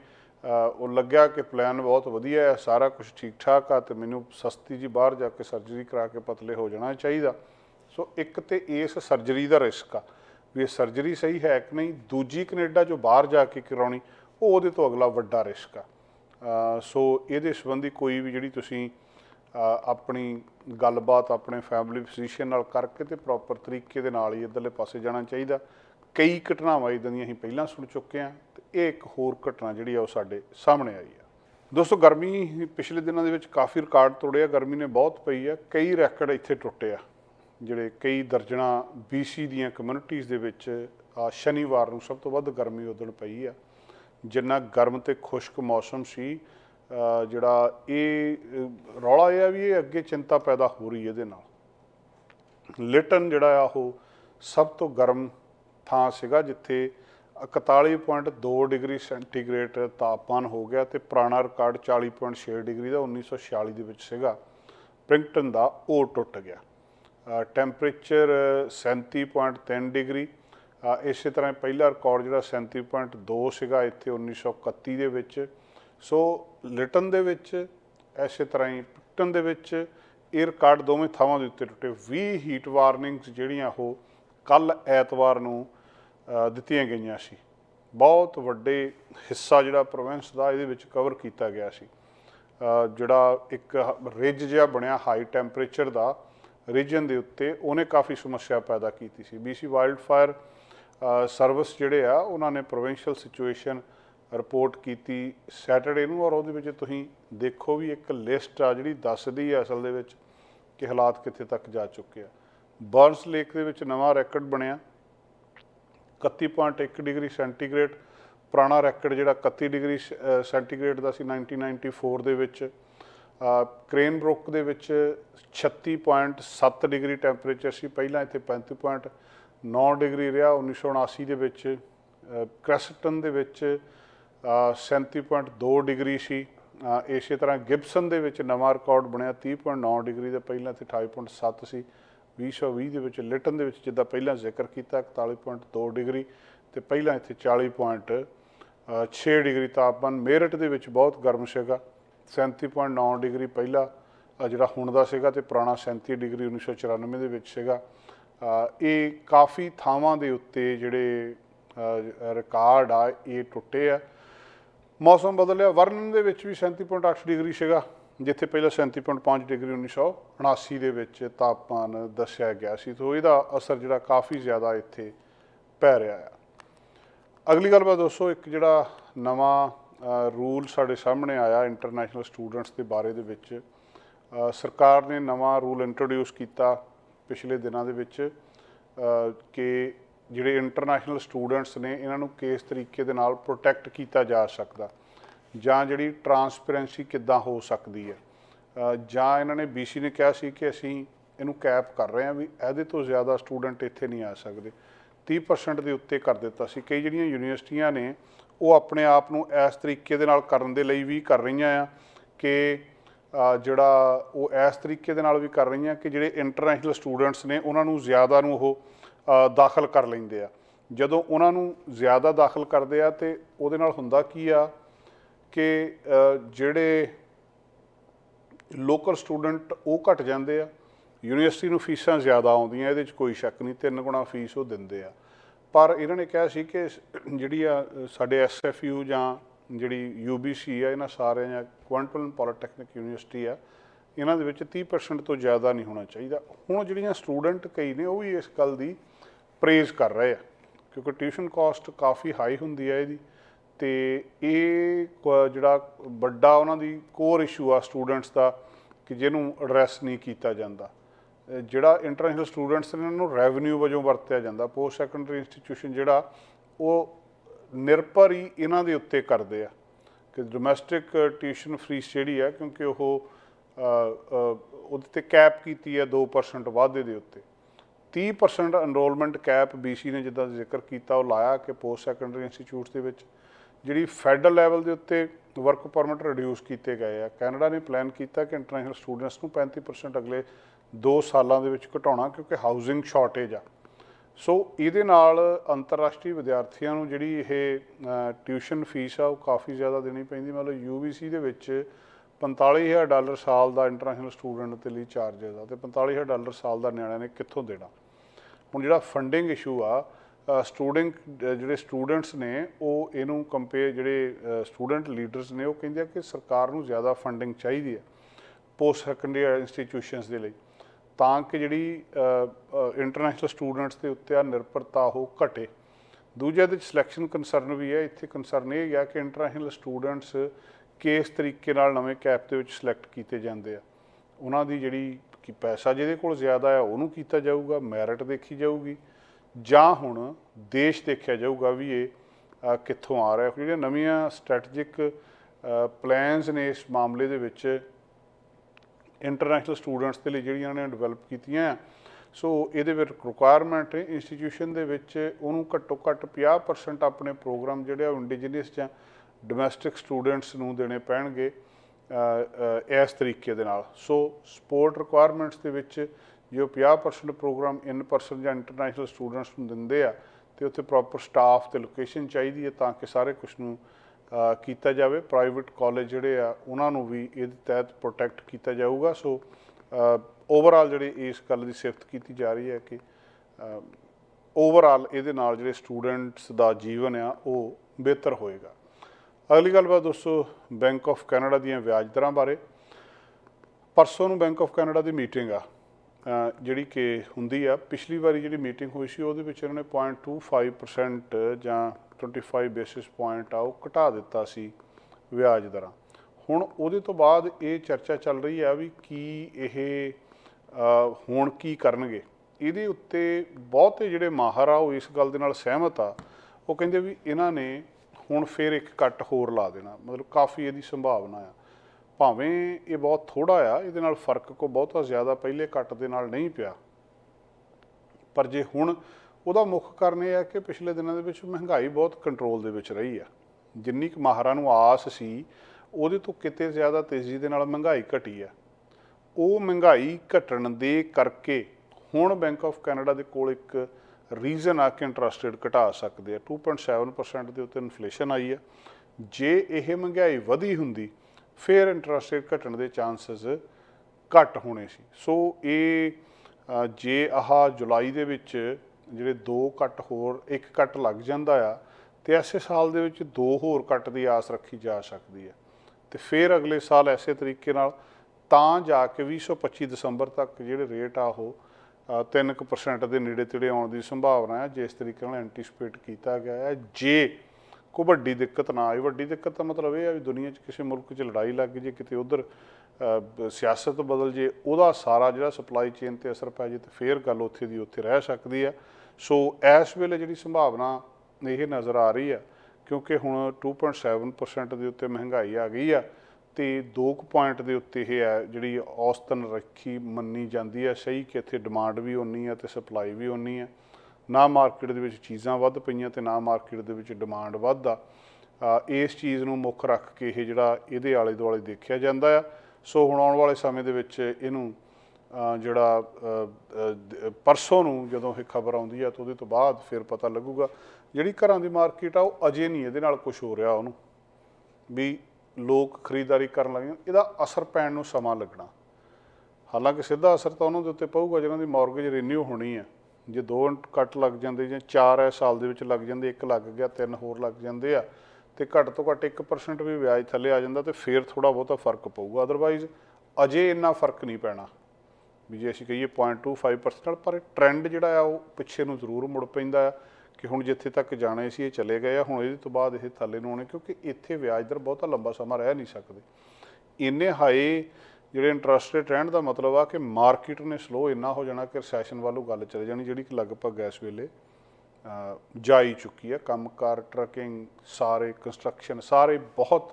ਉਹ ਲੱਗਿਆ ਕਿ ਪਲਾਨ ਬਹੁਤ ਵਧੀਆ ਹੈ, ਸਾਰਾ ਕੁਝ ਠੀਕ ਠਾਕ ਆ ਤੇ ਮੈਨੂੰ ਸਸਤੀ ਜੀ ਬਾਹਰ ਜਾ ਕੇ ਸਰਜਰੀ ਕਰਾ ਕੇ ਪਤਲੇ ਹੋ ਜਾਣਾ ਚਾਹੀਦਾ। ਸੋ ਇੱਕ ਤੇ ਇਸ ਸਰਜਰੀ ਦਾ ਰਿਸਕ ਆ ਵੀ ਇਹ ਸਰਜਰੀ ਸਹੀ ਹੈ ਕਿ ਨਹੀਂ। ਦੂਜੀ ਕੈਨੇਡਾ ਜੋ ਬਾਹਰ ਜਾ ਕੇ ਕਰਾਉਣੀ, ਉਹ ਉਹਦੇ ਤੋਂ ਅਗਲਾ ਵੱਡਾ ਰਿਸਕ ਆ। ਸੋ ਇਹਦੇ ਸੰਬੰਧੀ ਕੋਈ ਵੀ ਜਿਹੜੀ ਤੁਸੀਂ ਆਪਣੀ ਗੱਲਬਾਤ ਆਪਣੇ ਫੈਮਿਲੀ ਫਿਜ਼ੀਸ਼ੀਅਨ ਨਾਲ ਕਰਕੇ ਤੇ ਪ੍ਰੋਪਰ ਤਰੀਕੇ ਦੇ ਨਾਲ ਹੀ ਇਧਰਲੇ ਪਾਸੇ ਜਾਣਾ ਚਾਹੀਦਾ। ਕਈ ਘਟਨਾਵਾਂ ਇਦਾਂ ਦੀਆਂ ਅਸੀਂ ਪਹਿਲਾਂ ਸੁਣ ਚੁੱਕੇ ਹਾਂ ਤੇ ਇਹ ਇੱਕ ਹੋਰ ਘਟਨਾ ਜਿਹੜੀ ਆ ਉਹ ਸਾਡੇ ਸਾਹਮਣੇ ਆਈ ਆ। ਦੋਸਤੋ, ਗਰਮੀ ਪਿਛਲੇ ਦਿਨਾਂ ਦੇ ਵਿੱਚ ਕਾਫੀ ਰਿਕਾਰਡ ਤੋੜਿਆ, ਗਰਮੀ ਨੇ ਬਹੁਤ ਪਈ ਆ, ਕਈ ਰੈਕਡ ਇੱਥੇ ਟੁੱਟੇ ਆ। ਜਿਹੜੇ ਕਈ ਦਰਜਣਾ BC ਦੀਆਂ ਕਮਿਊਨਿਟੀਆਂ ਦੇ ਵਿੱਚ ਆ ਸ਼ਨੀਵਾਰ ਨੂੰ ਸਭ ਤੋਂ ਵੱਧ ਗਰਮੀ ਉਦਣ ਪਈ ਆ। ਜਿੰਨਾ ਗਰਮ ਤੇ ਖੁਸ਼ਕ ਮੌਸਮ ਸੀ ਜਿਹੜਾ ਇਹ ਰੌਲਾ ਇਹ ਆ ਵੀ ਇਹ ਅੱਗੇ ਚਿੰਤਾ ਪੈਦਾ ਹੋ ਰਹੀ ਇਹਦੇ ਨਾਲ। ਲਿਟਨ ਜਿਹੜਾ ਆ, ਉਹ ਸਭ ਤੋਂ ਗਰਮ ਥਾਂ ਸੀਗਾ ਜਿੱਥੇ 41.2 ਡਿਗਰੀ ਸੈਂਟੀਗ੍ਰੇਡ ਤਾਪਮਾਨ ਹੋ ਗਿਆ ਤੇ ਪੁਰਾਣਾ ਰਿਕਾਰਡ 40.6 ਡਿਗਰੀ ਦਾ 1946 ਦੇ ਵਿੱਚ ਸੀਗਾ। ਪ੍ਰਿੰਗਟਨ ਦਾ ਉਹ ਟੁੱਟ ਗਿਆ। Temperature 37.3 degree. ਇਸੇ ਤਰ੍ਹਾਂ ਪਹਿਲਾ ਰਿਕਾਰਡ ਜਿਹੜਾ 37.2 ਸੀਗਾ, ਇੱਥੇ 1931 ਦੇ ਵਿੱਚ। ਸੋ ਲਿਟਨ ਦੇ ਵਿੱਚ ਇਸੇ ਤਰ੍ਹਾਂ ਹੀ ਪ੍ਰਿੰਕਟਨ ਦੇ ਵਿੱਚ ਇਹ ਰਿਕਾਰਡ ਦੋਵੇਂ ਥਾਵਾਂ ਦੇ ਉੱਤੇ ਟੁੱਟੇ। 20 ਹੀਟ ਵਾਰਨਿੰਗਸ ਜਿਹੜੀਆਂ ਉਹ ਕੱਲ ਐਤਵਾਰ ਨੂੰ ਦਿੱਤੀਆਂ ਗਈਆਂ ਸੀ। ਬਹੁਤ ਵੱਡੇ ਹਿੱਸਾ ਜਿਹੜਾ ਪ੍ਰੋਵਿੰਸ ਦਾ ਇਹਦੇ ਵਿੱਚ ਕਵਰ ਕੀਤਾ ਗਿਆ ਸੀ। ਜਿਹੜਾ ਇੱਕ ਰਿਜ ਜਿਹਾ ਬਣਿਆ ਹਾਈ ਟੈਂਪਰੇਚਰ ਦਾ ਰੀਜਨ ਦੇ ਉੱਤੇ, ਉਹਨੇ ਕਾਫੀ ਸਮੱਸਿਆ ਪੈਦਾ ਕੀਤੀ ਸੀ। BC ਵਾਈਲਡ ਫਾਇਰ ਸਰਵਿਸ ਜਿਹੜੇ ਆ, ਉਹਨਾਂ ਨੇ ਪ੍ਰੋਵਿੰਸ਼ੀਅਲ ਸਿਚੁਏਸ਼ਨ ਰਿਪੋਰਟ ਕੀਤੀ ਸੈਟਰਡੇ ਨੂੰ ਔਰ ਉਹਦੇ ਵਿੱਚ ਤੁਸੀਂ ਦੇਖੋ ਵੀ ਇੱਕ ਲਿਸਟ ਆ ਜਿਹੜੀ ਦੱਸਦੀ ਹੈ ਅਸਲ ਦੇ ਵਿੱਚ ਕਿ ਹਾਲਾਤ ਕਿੱਥੇ ਤੱਕ ਜਾ ਚੁੱਕੇ ਆ। ਬਰਨਸ ਲੇਕ ਦੇ ਵਿੱਚ ਨਵਾਂ ਰੈਕਡ ਬਣਿਆ। 31.1 ਡਿਗਰੀ ਸੈਂਟੀਗ੍ਰੇਡ। ਪੁਰਾਣਾ ਰੈਕਡ ਜਿਹੜਾ 31 ਡਿਗਰੀ ਸ- ਸੈਂਟੀਗ੍ਰੇਡ ਦਾ ਸੀ 1994 ਦੇ ਵਿੱਚ। ਕ੍ਰੇਨ ਬਰੁੱਕ ਦੇ ਵਿੱਚ 36.7 ਡਿਗਰੀ ਟੈਂਪਰੇਚਰ ਸੀ। ਪਹਿਲਾਂ ਇੱਥੇ 35.9 ਡਿਗਰੀ ਰਿਹਾ। 1979 ਦੇ ਵਿੱਚ ਅ, ਕ੍ਰੈਸਟਨ ਦੇ ਵਿੱਚ 37.2 ਡਿਗਰੀ ਸੀ। ਇਸੇ ਤਰ੍ਹਾਂ ਗਿਬਸਨ ਦੇ ਵਿੱਚ ਨਵਾਂ ਰਿਕਾਰਡ ਬਣਿਆ। 30.9 ਡਿਗਰੀ ਦਾ ਪਹਿਲਾਂ ਤੇ 28.7 ਸੀ। 2020 ਦੇ ਵਿੱਚ ਲਿਟਨ ਦੇ ਵਿੱਚ ਜਿੱਦਾਂ ਪਹਿਲਾਂ ਜ਼ਿਕਰ ਕੀਤਾ 41.2 ਡਿਗਰੀ ਤੇ ਪਹਿਲਾਂ ਇੱਥੇ 40.6 ਡਿਗਰੀ ਤਾਪਮਾਨ। ਮੇਰਠ ਦੇ ਵਿੱਚ ਬਹੁਤ ਗਰਮ ਸੀਗਾ। 37.9 ਡਿਗਰੀ ਪਹਿਲਾ ਜਿਹੜਾ ਹੁਣ ਦਾ ਸੀਗਾ ਤੇ ਪੁਰਾਣਾ 37 ਡਿਗਰੀ 1994 ਦੇ ਵਿੱਚ ਸੀਗਾ। ਇਹ ਕਾਫੀ ਥਾਵਾਂ ਦੇ ਉੱਤੇ ਜਿਹੜੇ ਰਿਕਾਰਡ ਆ, ਇਹ ਟੁੱਟੇ ਆ। ਮੌਸਮ ਬਦਲਿਆ ਵਰਨਨ ਦੇ ਵਿੱਚ ਵੀ 37.8 ਡਿਗਰੀ ਸੀਗਾ, ਜਿੱਥੇ ਪਹਿਲਾਂ 37.5 ਡਿਗਰੀ 1979 ਦੇ ਵਿੱਚ ਤਾਪਮਾਨ ਦੱਸਿਆ ਗਿਆ ਸੀ, ਤੋਂ ਇਹਦਾ ਅਸਰ ਜਿਹੜਾ ਕਾਫੀ ਜ਼ਿਆਦਾ ਇੱਥੇ ਪੈ ਰਿਹਾ ਆ। ਅਗਲੀ ਗੱਲ ਬਾਤ ਦੋਸਤੋ ਇੱਕ ਜਿਹੜਾ ਨਵਾਂ ਰੂਲ ਸਾਡੇ ਸਾਹਮਣੇ ਆਇਆ ਇੰਟਰਨੈਸ਼ਨਲ ਸਟੂਡੈਂਟਸ ਦੇ ਬਾਰੇ ਦੇ ਵਿੱਚ ਸਰਕਾਰ ਨੇ ਨਵਾਂ ਰੂਲ ਇੰਟਰੋਡਿਊਸ ਕੀਤਾ ਪਿਛਲੇ ਦਿਨਾਂ ਦੇ ਵਿੱਚ ਕਿ ਜਿਹੜੇ ਇੰਟਰਨੈਸ਼ਨਲ ਸਟੂਡੈਂਟਸ ਨੇ, ਇਹਨਾਂ ਨੂੰ ਕਿਸ ਤਰੀਕੇ ਦੇ ਨਾਲ ਪ੍ਰੋਟੈਕਟ ਕੀਤਾ ਜਾ ਸਕਦਾ? ਜਾਂ ਜਿਹੜੀ ਟਰਾਂਸਪੇਰੈਂਸੀ ਕਿੱਦਾਂ ਹੋ ਸਕਦੀ ਹੈ? ਜਾਂ ਇਹਨਾਂ ਨੇ BC ਨੇ ਕਿਹਾ ਸੀ ਕਿ ਅਸੀਂ ਇਹਨੂੰ ਕੈਪ ਕਰ ਰਹੇ ਹਾਂ ਵੀ ਇਹਦੇ ਤੋਂ ਜ਼ਿਆਦਾ ਸਟੂਡੈਂਟ ਇੱਥੇ ਨਹੀਂ ਆ ਸਕਦੇ। 30% ਦੇ ਉੱਤੇ ਕਰ ਦਿੱਤਾ ਸੀ। ਕਈ ਜਿਹੜੀਆਂ ਯੂਨੀਵਰਸਿਟੀਆਂ ਨੇ, ਉਹ ਆਪਣੇ ਆਪ ਨੂੰ ਇਸ ਤਰੀਕੇ ਦੇ ਨਾਲ ਕਰਨ ਦੇ ਲਈ ਵੀ ਕਰ ਰਹੀਆਂ ਆ ਕਿ ਜਿਹੜਾ ਉਹ ਇਸ ਤਰੀਕੇ ਦੇ ਨਾਲ ਵੀ ਕਰ ਰਹੀਆਂ ਕਿ ਜਿਹੜੇ ਇੰਟਰਨੈਸ਼ਨਲ ਸਟੂਡੈਂਟਸ ਨੇ, ਉਹਨਾਂ ਨੂੰ ਜ਼ਿਆਦਾ ਨੂੰ ਉਹ ਦਾਖਲ ਕਰ ਲੈਂਦੇ ਆ। ਜਦੋਂ ਉਹਨਾਂ ਨੂੰ ਜ਼ਿਆਦਾ ਦਾਖਲ ਕਰਦੇ ਆ ਤੇ ਉਹਦੇ ਨਾਲ ਹੁੰਦਾ ਕੀ ਆ ਕਿ ਜਿਹੜੇ ਲੋਕਲ ਸਟੂਡੈਂਟ ਉਹ ਘਟ ਜਾਂਦੇ ਆ। ਯੂਨੀਵਰਸਿਟੀ ਨੂੰ ਫੀਸਾਂ ਜ਼ਿਆਦਾ ਆਉਂਦੀਆਂ ਇਹਦੇ 'ਚ ਕੋਈ ਸ਼ੱਕ ਨਹੀਂ ਤਿੰਨ ਗੁਣਾ ਫੀਸ ਉਹ ਦਿੰਦੇ ਆ। ਪਰ ਇਹਨਾਂ ਨੇ ਕਿਹਾ ਸੀ ਕਿ ਜਿਹੜੀ ਆ ਅ, ਸਾਡੇ ਐਸਐਫਯੂ ਜਾਂ ਜਿਹੜੀ ਯੂਬੀਸੀ ਆ ਇਹਨਾਂ ਸਾਰਿਆਂ ਜਾਂ ਕੁਆਂਟਮ ਪੋਲੀਟੈਕਨਿਕ ਯੂਨੀਵਰਸਿਟੀ ਆ ਇਹਨਾਂ ਦੇ ਵਿੱਚ 30% ਤੋਂ ਜ਼ਿਆਦਾ ਨਹੀਂ ਹੋਣਾ ਚਾਹੀਦਾ। ਹੁਣ ਜਿਹੜੀਆਂ ਸਟੂਡੈਂਟ ਕਈ ਨੇ ਉਹ ਵੀ ਇਸ ਗੱਲ ਦੀ ਪ੍ਰੇਜ਼ ਕਰ ਰਹੇ ਆ, ਕਿਉਂਕਿ ਟਿਊਸ਼ਨ ਕਾਸਟ ਕਾਫੀ ਹਾਈ ਹੁੰਦੀ ਹੈ ਇਹਦੀ ਤੇ ਇਹ ਕ- ਜਿਹੜਾ ਵੱਡਾ ਉਹਨਾਂ ਦੀ ਕੋਰ ਇਸ਼ੂ ਆ ਸਟੂਡੈਂਟਸ ਦਾ ਕਿ ਜਿਹਨੂੰ ਐਡਰੈਸ ਨਹੀਂ ਕੀਤਾ ਜਾਂਦਾ। ਜਿਹੜਾ ਇੰਟਰਨੈਸ਼ਨਲ ਸਟੂਡੈਂਟਸ ਨੇ ਉਹਨਾਂ ਨੂੰ ਰੈਵਨਿਊ ਵਜੋਂ ਵਰਤਿਆ ਜਾਂਦਾ ਪੋਸਟ ਸੈਕੰਡਰੀ ਇੰਸਟੀਟਿਊਸ਼ਨ ਜਿਹੜਾ, ਉਹ ਨਿਰਭਰ ਹੀ ਇਹਨਾਂ ਦੇ ਉੱਤੇ ਕਰਦੇ ਆ ਕਿ ਡੋਮੈਸਟਿਕ ਟਿਊਸ਼ਨ ਫੀਸ ਜਿਹੜੀ ਆ, ਕਿਉਂਕਿ ਉਹ ਉਹਦੇ ਤੇ ਕੈਪ ਕੀਤੀ ਹੈ 2% ਵਾਧੇ ਦੇ ਉੱਤੇ। 30% ਐਨਰੋਲਮੈਂਟ ਕੈਪ BC ਨੇ ਜਿੱਦਾਂ ਜ਼ਿਕਰ ਕੀਤਾ, ਉਹ ਲਾਇਆ ਕਿ ਪੋਸਟ ਸੈਕੰਡਰੀ ਇੰਸਟੀਚਿਊਟਸ ਦੇ ਵਿੱਚ, ਜਿਹੜੀ ਫੈਡਰਲ ਲੈਵਲ ਦੇ ਉੱਤੇ ਵਰਕ ਪਰਮਿਟ ਰਿਡਿਊਸ ਕੀਤੇ ਗਏ ਆ। ਕੈਨੇਡਾ ਨੇ ਪਲਾਨ ਕੀਤਾ ਕਿ ਇੰਟਰਨੈਸ਼ਨਲ ਸਟੂਡੈਂਟਸ ਨੂੰ 35% ਅਗਲੇ 2 ਸਾਲਾਂ ਦੇ ਵਿੱਚ ਘਟਾਉਣਾ, ਕਿਉਂਕਿ ਹਾਊਸਿੰਗ ਸ਼ਾਰਟੇਜ ਆ। ਸੋ ਇਹਦੇ ਨਾਲ ਅੰਤਰਰਾਸ਼ਟਰੀ ਵਿਦਿਆਰਥੀਆਂ ਨੂੰ ਜਿਹੜੀ ਇਹ ਟਿਊਸ਼ਨ ਫੀਸ ਆ, ਉਹ ਕਾਫੀ ਜ਼ਿਆਦਾ ਦੇਣੀ ਪੈਂਦੀ। ਮਤਲਬ ਯੂਬੀਸੀ ਦੇ ਵਿੱਚ 45000 ਡਾਲਰ ਸਾਲ ਦਾ ਇੰਟਰਨੈਸ਼ਨਲ ਸਟੂਡੈਂਟ ਦੇ ਲਈ ਚਾਰजेस ਆ, ਤੇ 45000 ਡਾਲਰ ਸਾਲ ਦਾ ਨਿਆਣਿਆਂ ਨੇ ਕਿੱਥੋਂ ਦੇਣਾ? ਹੁਣ ਜਿਹੜਾ ਫੰਡਿੰਗ ਇਸ਼ੂ ਆ ਸਟੂਡੈਂਟ ਜਿਹੜੇ ਸਟੂਡੈਂਟਸ ਨੇ, ਉਹ ਇਹਨੂੰ ਕੰਪੇਅਰ ਜਿਹੜੇ ਸਟੂਡੈਂਟ ਲੀਡਰਸ ਨੇ, ਉਹ ਕਹਿੰਦੇ ਆ ਕਿ ਸਰਕਾਰ ਨੂੰ ਜ਼ਿਆਦਾ ਫੰਡਿੰਗ ਚਾਹੀਦੀ ਹੈ ਪੋਸਟ ਸੈਕੰਡਰੀ ਇੰਸਟੀਟਿਊਸ਼ਨਸ ਦੇ ਲਈ। ਤਾਂ ਕਿ ਜਿਹੜੀ ਇੰਟਰਨੈਸ਼ਨਲ ਸਟੂਡੈਂਟਸ ਦੇ ਉੱਤੇ ਆ ਨਿਰਭਰਤਾ ਉਹ ਘਟੇ। ਦੂਜਾ ਦੇ ਸਿਲੈਕਸ਼ਨ ਕੰਸਰਨ ਵੀ ਹੈ। ਇੱਥੇ ਕੰਸਰਨ ਇਹ ਗਿਆ ਕਿ ਇੰਟਰਨੈਸ਼ਨਲ ਸਟੂਡੈਂਟਸ ਕਿਸ ਤਰੀਕੇ ਨਾਲ ਨਵੇਂ ਕੈਪ ਦੇ ਵਿੱਚ ਸਿਲੈਕਟ ਕੀਤੇ ਜਾਂਦੇ ਆ। ਉਹਨਾਂ ਦੀ ਜਿਹੜੀ ਕਿ ਪੈਸਾ ਜਿਹਦੇ ਕੋਲ ਜ਼ਿਆਦਾ ਆ ਉਹਨੂੰ ਕੀਤਾ ਜਾਊਗਾ ਮੈਰਿਟ ਦੇਖੀ ਜਾਊਗੀ। ਜਾਂ ਹੁਣ ਦੇਸ਼ ਦੇਖਿਆ ਜਾਊਗਾ ਵੀ ਇਹ ਕਿੱਥੋਂ ਆ ਰਿਹਾ। ਜਿਹੜੀਆਂ ਨਵੀਆਂ ਸਟ੍ਰੈਟਜਿਕ ਪਲਾਨਸ ਨੇ ਇਸ ਮਾਮਲੇ ਦੇ ਵਿੱਚ ਇੰਟਰਨੈਸ਼ਨਲ ਸਟੂਡੈਂਟਸ ਦੇ ਲਈ ਜਿਹੜੀਆਂ ਨੇ ਡਿਵੈਲਪ ਕੀਤੀਆਂ। ਆ। ਸੋ ਇਹਦੇ ਵਿੱਚ ਰਿਕੁਆਇਰਮੈਂਟ ਹੈ ਇੰਸਟੀਟਿਊਸ਼ਨ ਦੇ ਵਿੱਚ ਉਹਨੂੰ ਘੱਟੋ ਘੱਟ 50% ਆਪਣੇ ਪ੍ਰੋਗਰਾਮ ਜਿਹੜੇ ਆ ਇੰਡੀਜੀਨਸ ਜਾਂ ਡੋਮੈਸਟਿਕ ਸਟੂਡੈਂਟਸ ਨੂੰ ਦੇਣੇ ਪੈਣਗੇ। ਇਸ ਤਰੀਕੇ ਦੇ ਨਾਲ। ਸੋ ਸਪੋਰਟ ਰਿਕੁਆਇਰਮੈਂਟਸ ਦੇ ਵਿੱਚ ਜੋ 50% ਪ੍ਰੋਗਰਾਮ ਇਨ ਪਰਸਨ ਜਾਂ ਇੰਟਰਨੈਸ਼ਨਲ ਸਟੂਡੈਂਟਸ ਨੂੰ ਦਿੰਦੇ ਆ, ਤੇ ਉੱਥੇ ਪ੍ਰੋਪਰ ਸਟਾਫ ਤੇ ਲੋਕੇਸ਼ਨ ਚਾਹੀਦੀ ਹੈ ਤਾਂ ਕਿ ਸਾਰੇ ਕੁਝ ਨੂੰ ਕੀਤਾ ਜਾਵੇ। ਪ੍ਰਾਈਵੇਟ ਕਾਲਜ ਜਿਹੜੇ ਆ, ਉਹਨਾਂ ਨੂੰ ਵੀ ਇਹਦੇ ਤਹਿਤ ਪ੍ਰੋਟੈਕਟ ਕੀਤਾ ਜਾਊਗਾ। ਸੋ ਓਵਰਆਲ ਜਿਹੜੀ ਇਸ ਗੱਲ ਦੀ ਸਿਫਤ ਕੀਤੀ ਜਾ ਰਹੀ ਹੈ ਕਿ ਓਵਰਆਲ ਇਹਦੇ ਨਾਲ ਜਿਹੜੇ ਸਟੂਡੈਂਟਸ ਦਾ ਜੀਵਨ ਆ, ਉਹ ਬਿਹਤਰ ਹੋਏਗਾ। ਅਗਲੀ ਗੱਲਬਾਤ ਦੋਸਤੋ ਬੈਂਕ ਆਫ ਕੈਨੇਡਾ ਦੀਆਂ ਵਿਆਜ ਦਰਾਂ ਬਾਰੇ। ਪਰਸੋਂ ਨੂੰ ਬੈਂਕ ਆਫ ਕੈਨੇਡਾ ਦੀ ਮੀਟਿੰਗ ਆ ਜਿਹੜੀ ਕਿ ਹੁੰਦੀ ਆ। ਪਿਛਲੀ ਵਾਰੀ ਜਿਹੜੀ ਮੀਟਿੰਗ ਹੋਈ ਸੀ ਉਹਦੇ ਵਿੱਚ ਇਹਨਾਂ ਨੇ 0.25% ਜਾਂ 25 ਬੇਸਿਸ ਪੁਆਇੰਟ ਆ ਉਹ ਘਟਾ ਦਿੱਤਾ ਸੀ ਵਿਆਜ ਦਰਾਂ। ਹੁਣ ਉਹਦੇ ਤੋਂ ਬਾਅਦ ਇਹ ਚਰਚਾ ਚੱਲ ਰਹੀ ਆ ਵੀ ਕੀ ਇਹ ਅ, ਹੁਣ ਕੀ ਕਰਨਗੇ। ਇਹਦੇ ਉੱਤੇ ਬਹੁਤੇ ਜਿਹੜੇ ਮਾਹਰ ਆ ਉਹ ਇਸ ਗੱਲ ਦੇ ਨਾਲ ਸਹਿਮਤ ਆ। ਉਹ ਕਹਿੰਦੇ ਵੀ ਇਹਨਾਂ ਨੇ ਹੁਣ ਫਿਰ ਇੱਕ ਕੱਟ ਹੋਰ ਲਾ ਦੇਣਾ। ਮਤਲਬ ਕਾਫੀ ਇਹਦੀ ਸੰਭਾਵਨਾ ਆ। ਭਾਵੇਂ ਇਹ ਬਹੁਤ ਥੋੜਾ ਆ, ਇਹਦੇ ਨਾਲ ਫ਼ਰਕ ਕੋ ਬਹੁਤਾ ਜ਼ਿਆਦਾ ਪਹਿਲੇ ਕੱਟ ਦੇ ਨਾਲ ਨਹੀਂ ਪਿਆ। ਪਰ ਜੇ ਹੁਣ ਉਹਦਾ ਮੁੱਖ ਕਾਰਨ ਇਹ ਹੈ ਕਿ ਪਿਛਲੇ ਦਿਨਾਂ ਦੇ ਵਿੱਚ ਮਹਿੰਗਾਈ ਬਹੁਤ ਕੰਟਰੋਲ ਦੇ ਵਿੱਚ ਰਹੀ ਆ। ਜਿੰਨੀ ਕੁ ਮਾਹਰਾਂ ਨੂੰ ਆਸ ਸੀ, ਉਹਦੇ ਤੋਂ ਕਿਤੇ ਜ਼ਿਆਦਾ ਤੇਜ਼ੀ ਦੇ ਨਾਲ ਮਹਿੰਗਾਈ ਘਟੀ ਆ। ਉਹ ਮਹਿੰਗਾਈ ਘਟਣ ਦੇ ਕਰਕੇ ਹੁਣ ਬੈਂਕ ਆਫ ਕੈਨੇਡਾ ਦੇ ਕੋਲ ਇੱਕ ਰੀਜ਼ਨ ਆ ਕਿ ਇੰਟਰਸਟ ਰੇਟ ਘਟਾ ਸਕਦੇ ਆ। 2.7% ਦੇ ਉੱਤੇ ਇਨਫਲੇਸ਼ਨ ਆਈ ਆ। ਜੇ ਇਹ ਮਹਿੰਗਾਈ ਵਧੀ ਹੁੰਦੀ, ਫਿਰ ਇੰਟਰਸਟ ਰੇਟ ਘਟਣ ਦੇ ਚਾਂਸਸ ਘੱਟ ਹੋਣੇ ਸੀ। ਸੋ ਇਹ ਜੇ ਆਹ ਜੁਲਾਈ ਦੇ ਵਿੱਚ ਜਿਹੜੇ ਦੋ ਕੱਟ ਹੋਰ, ਇੱਕ ਕੱਟ ਲੱਗ ਜਾਂਦਾ ਆ, ਤੇ ਐਸੇ ਸਾਲ ਦੇ ਵਿੱਚ ਦੋ ਹੋਰ ਕੱਟ ਦੀ ਆਸ ਰੱਖੀ ਜਾ ਸਕਦੀ ਹੈ ਤੇ ਫਿਰ ਅਗਲੇ ਸਾਲ ਐਸੇ ਤਰੀਕੇ ਨਾਲ ਤਾਂ ਜਾ ਕੇ 2025 ਦਸੰਬਰ ਤੱਕ ਜਿਹੜੇ ਰੇਟ ਆ ਉਹ 3% ਦੇ ਨੇੜੇ ਤੇੜੇ ਆਉਣ ਦੀ ਸੰਭਾਵਨਾ ਹੈ, ਜਿਸ ਤਰੀਕੇ ਨਾਲ ਐਂਟੀਸਪੇਟ ਕੀਤਾ ਗਿਆ ਹੈ। ਜੇ ਕੋਈ ਵੱਡੀ ਦਿੱਕਤ ਨਾ ਆਏ, ਵੱਡੀ ਦਿੱਕਤ ਦਾ ਮਤਲਬ ਇਹ ਆ ਵੀ ਦੁਨੀਆ 'ਚ ਕਿਸੇ ਮੁਲਕ 'ਚ ਲੜਾਈ ਲੱਗ ਜੇ ਕਿਤੇ ਉਧਰ ਸਿਆਸਤ ਬਦਲ ਜੇ, ਉਹਦਾ ਸਾਰਾ ਜਿਹੜਾ ਸਪਲਾਈ ਚੇਨ ਤੇ ਅਸਰ ਪੈ ਜੇ ਤੇ ਫੇਰ ਗੱਲ ਉੱਥੇ ਦੀ ਉੱਥੇ ਰਹਿ ਸਕਦੀ ਆ ਸੋ ਇਸ ਵੇਲੇ ਜਿਹੜੀ ਸੰਭਾਵਨਾ ਇਹ ਨਜ਼ਰ ਆ ਰਹੀ ਆ ਕਿਉਂਕਿ ਹੁਣ 2.7% ਦੇ ਉੱਤੇ ਮਹਿੰਗਾਈ ਆ ਗਈ ਆ ਤੇ 2 ਪੁਆਇੰਟ ਦੇ ਉੱਤੇ ਇਹ ਹੈ, ਜਿਹੜੀ ਔਸਤਨ ਰੱਖੀ ਮੰਨੀ ਜਾਂਦੀ ਹੈ, ਸਹੀ ਕਿ ਇੱਥੇ ਡਿਮਾਂਡ ਵੀ ਉਨੀ ਹੈ ਤੇ ਸਪਲਾਈ ਵੀ ਉਨੀ ਹੈ। ਨਾ ਮਾਰਕੀਟ ਦੇ ਵਿੱਚ ਚੀਜ਼ਾਂ ਵੱਧ ਪਈਆਂ ਤੇ ਨਾ ਮਾਰਕੀਟ ਦੇ ਵਿੱਚ ਡਿਮਾਂਡ ਵੱਧ ਆ ਇਸ ਚੀਜ਼ ਨੂੰ ਮੁੱਖ ਰੱਖ ਕੇ ਇਹ ਜਿਹੜਾ ਇਹਦੇ ਆਲੇ ਦੁਆਲੇ ਦੇਖਿਆ ਜਾਂਦਾ ਆ। ਸੋ ਹੁਣ ਆਉਣ ਵਾਲੇ ਸਮੇਂ ਦੇ ਵਿੱਚ ਇਹਨੂੰ ਜਿਹੜਾ ਪਰਸੋਂ ਨੂੰ ਜਦੋਂ ਇਹ ਖਬਰ ਆਉਂਦੀ ਆ ਤਾਂ ਉਹਦੇ ਤੋਂ ਬਾਅਦ ਫਿਰ ਪਤਾ ਲੱਗੂਗਾ। ਜਿਹੜੀ ਘਰਾਂ ਦੀ ਮਾਰਕੀਟ ਆ, ਉਹ ਅਜੇ ਨਹੀਂ ਇਹਦੇ ਨਾਲ ਕੁਝ ਹੋ ਰਿਹਾ ਉਹਨੂੰ। ਵੀ ਲੋਕ ਖਰੀਦਦਾਰੀ ਕਰਨ ਲੱਗ ਲੱਗੇ ਇਹਦਾ ਅਸਰ ਪੈਣ ਨੂੰ ਸਮਾਂ ਲੱਗਣਾ। ਹਾਲਾਂਕਿ ਸਿੱਧਾ ਅਸਰ ਤਾਂ ਉਹਨਾਂ ਦੇ ਉੱਤੇ ਪਊਗਾ, ਜਿਹਨਾਂ ਦੀ ਮਾਰਗੇਜ ਰੀਨਿਊ ਹੋਣੀ ਹੈ। ਜੇ ਦੋ ਕੱਟ ਲੱਗ ਜਾਂਦੇ ਜਾਂ ਚਾਰ ਐ ਸਾਲ ਦੇ ਵਿੱਚ ਲੱਗ ਜਾਂਦੇ, ਇੱਕ ਲੱਗ ਗਿਆ, ਤਿੰਨ ਹੋਰ ਲੱਗ ਜਾਂਦੇ ਆ, ਤੇ ਘੱਟ ਤੋਂ ਘੱਟ 1% ਵੀ ਵਿਆਜ ਥੱਲੇ ਆ ਜਾਂਦਾ, ਤੇ ਫੇਰ ਥੋੜਾ ਬਹੁਤਾ ਫ਼ਰਕ ਪਊਗਾ। ਅਦਰਵਾਈਜ਼ ਅਜੇ ਇੰਨਾ ਫ਼ਰਕ ਨਹੀਂ ਪੈਣਾ। ਵੀ ਜੇ ਅਸੀਂ ਕਹੀਏ 0.25% ਨਾਲ ਪਰ ਟ੍ਰੈਂਡ ਜਿਹੜਾ ਆ, ਉਹ ਪਿੱਛੇ ਨੂੰ ਜ਼ਰੂਰ ਮੁੜ ਪੈਂਦਾ ਆ। ਕਿ ਹੁਣ ਜਿੱਥੇ ਤੱਕ ਜਾਣੇ ਸੀ ਇਹ ਚਲੇ ਗਏ ਆ, ਹੁਣ ਇਹਦੇ ਤੋਂ ਬਾਅਦ ਇਹ ਥੱਲੇ ਨੂੰ ਆਉਣੇ ਕਿਉਂਕਿ ਇੱਥੇ ਵਿਆਜ ਦਰ ਬਹੁਤਾ ਲੰਬਾ ਸਮਾਂ ਰਹਿ ਨਹੀਂ ਸਕਦੇ। ਇੰਨੇ ਹਾਈ ਜਿਹੜੇ ਇੰਟਰਸਟ ਰੇਟ ਰਹਿਣ ਦਾ ਮਤਲਬ ਆ ਕਿ ਮਾਰਕੀਟ ਨੇ ਸਲੋ ਇੰਨਾ ਹੋ ਜਾਣਾ ਕਿ ਰੈਸੈਸ਼ਨ ਵੱਲੋਂ ਗੱਲ ਚਲੇ ਜਾਣੀ, ਜਿਹੜੀ ਕਿ ਲਗਭਗ ਇਸ ਵੇਲੇ ਜਾਈ ਚੁੱਕੀ ਹੈ ਕੰਮਕਾਰ ਟਰਕਿੰਗ ਸਾਰੇ ਕੰਸਟਰਕਸ਼ਨ ਸਾਰੇ ਬਹੁਤ